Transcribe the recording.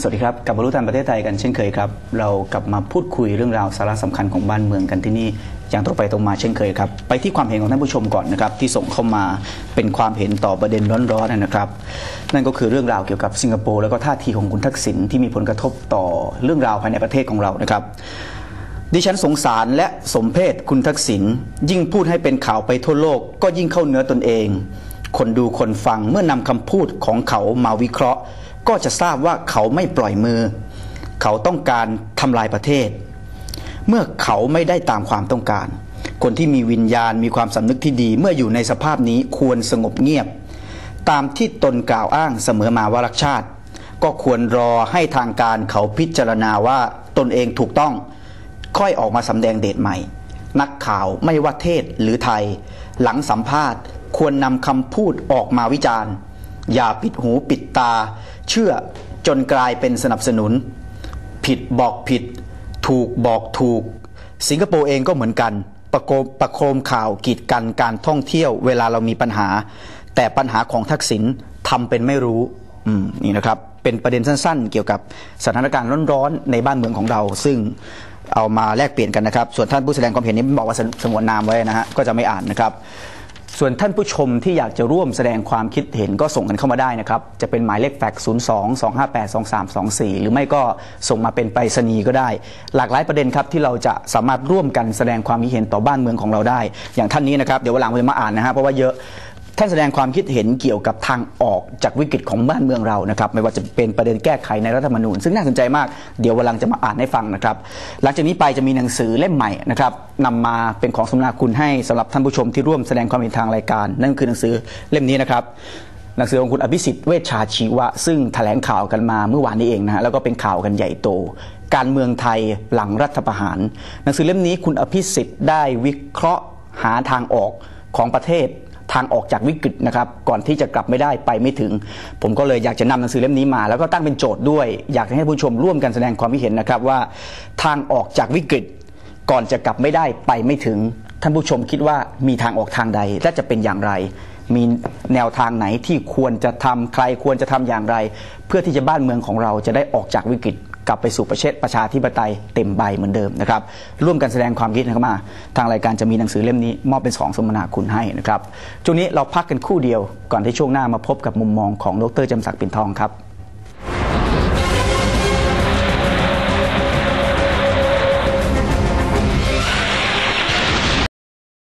สวัสดีครับกลับมารู้ทันประเทศไทยกันเช่นเคยครับ เรากลับมาพูดคุยเรื่องราวสาระสำคัญของบ้านเมืองกันที่นี่อย่างตรงไปตรงมาเช่นเคยครับไปที่ความเห็นของท่านผู้ชมก่อนนะครับที่ส่งเข้ามาเป็นความเห็นต่อประเด็นร้อนๆนะครับนั่นก็คือเรื่องราวเกี่ยวกับสิงคโปร์แล้วก็ท่าทีของคุณทักษิณที่มีผลกระทบต่อเรื่องราวภายในประเทศของเรานะครับ ดิฉันสงสารและสมเพศคุณทักษิณยิ่งพูดให้เป็นข่าวไปทั่วโลก ก็ยิ่งเข้าเนื้อตนเอง คนดูคนฟังเมื่อนำคำพูดของเขามาวิเคราะห์ ก็จะทราบว่าเขาไม่ปล่อยมือ เขาต้องการทำลายประเทศ เมื่อเขาไม่ได้ตามความต้องการ คนที่มีวิญญาณมีความสำนึกที่ดี เมื่ออยู่ในสภาพนี้ควรสงบเงียบ ตามที่ตนกล่าวอ้างเสมอมาว่ารักชาติ ก็ควรรอให้ทางการเขาพิจารณาว่าตนเองถูกต้อง ค่อยออกมาสำแดงเดชใหม่ นักข่าวไม่ว่าเทศหรือไทย หลังสัมภาษณ์ ควรนำคำพูดออกมาวิจารณ์ อย่าปิดหูปิดตา เชื่อจนกลายเป็นสนับสนุน ผิดบอกผิด ถูกบอกถูก สิงคโปร์เองก็เหมือนกัน ประโคมประโคมข่าวกีดกันการท่องเที่ยวเวลาเรามีปัญหา แต่ปัญหาของทักษิณทำเป็นไม่รู้นี่นะครับเป็นประเด็นสั้น ๆ เกี่ยวกับสถานการณ์ร้อนๆในบ้านเมืองของเรา ซึ่งเอามาแลกเปลี่ยนกันนะครับ ส่วนท่านผู้แสดงความเห็นนี้บอกว่าสงวนนามไว้นะฮะก็จะไม่อ่านนะครับ ส่วนท่านผู้ชมที่อยากจะร่วมแสดงความคิดเห็นก็ส่งกันเข้ามาได้นะครับ จะเป็นหมายเลขแฟกซ์0 2 2 5 8 2 3 2 4 หรือไม่ก็ส่งมาเป็นไปรษณีย์ก็ได้ หลากหลายประเด็นครับที่เราจะสามารถร่วมกันแสดงความคิดเห็นต่อบ้านเมืองของเราได้ อย่างท่านนี้นะครับ เดี๋ยววันหลังผมจะมาอ่านนะฮะเพราะว่าเยอะ ท่านแสดงความคิดเห็นเกี่ยวกับทางออกจากวิกฤตของบ้านเมืองเรานะครับ ไม่ว่าจะเป็นประเด็นแก้ไขในรัฐธรรมนูญ ซึ่งน่าสนใจมากเดี๋ยววันหลังจะมาอ่านให้ฟังนะครับ หลังจากนี้ไปจะมีหนังสือเล่มใหม่นะครับนำมาเป็นของสมนาคุณให้สำหรับท่านผู้ชมที่ร่วมแสดงความเห็นทางรายการ นั่นคือหนังสือเล่มนี้นะครับหนังสือของคุณอภิสิทธิ์เวชชาชีวะ ซึ่งแถลงข่าวกันมาเมื่อวานนี้เองนะฮะแล้วก็เป็นข่าวกันใหญ่โต การเมืองไทยหลังรัฐประหาร หนังสือเล่มนี้คุณอภิสิทธิ์ได้วิเคราะห์หาทางออกของประเทศ ทางออกจากวิกฤตนะครับก่อนที่จะกลับไม่ได้ไปไม่ถึง ผมก็เลยอยากจะนำหนังสือเล่มนี้มา แล้วก็ตั้งเป็นโจทย์ด้วย อยากให้ผู้ชมร่วมกันแสดงความคิดเห็นนะครับว่า ทางออกจากวิกฤต ก่อนจะกลับไม่ได้ไปไม่ถึง ท่านผู้ชมคิดว่ามีทางออกทางใดและจะเป็นอย่างไร มีแนวทางไหนที่ควรจะทำใครควรจะทำอย่างไร เพื่อที่จะบ้านเมืองของเราจะได้ออกจากวิกฤต กลับไปสู่ประเทศประชาธิปไตยเต็มใบเหมือนเดิมนะครับ ร่วมกันแสดงความคิดนะครับมา ทางรายการจะมีหนังสือเล่มนี้มอบเป็นสองสมนาคุณให้นะครับช่วงนี้เราพักกันคู่เดียวก่อนที่ช่วงหน้ามาพบกับมุมมองของดรจำศักดิ์ปิ่นทองครับ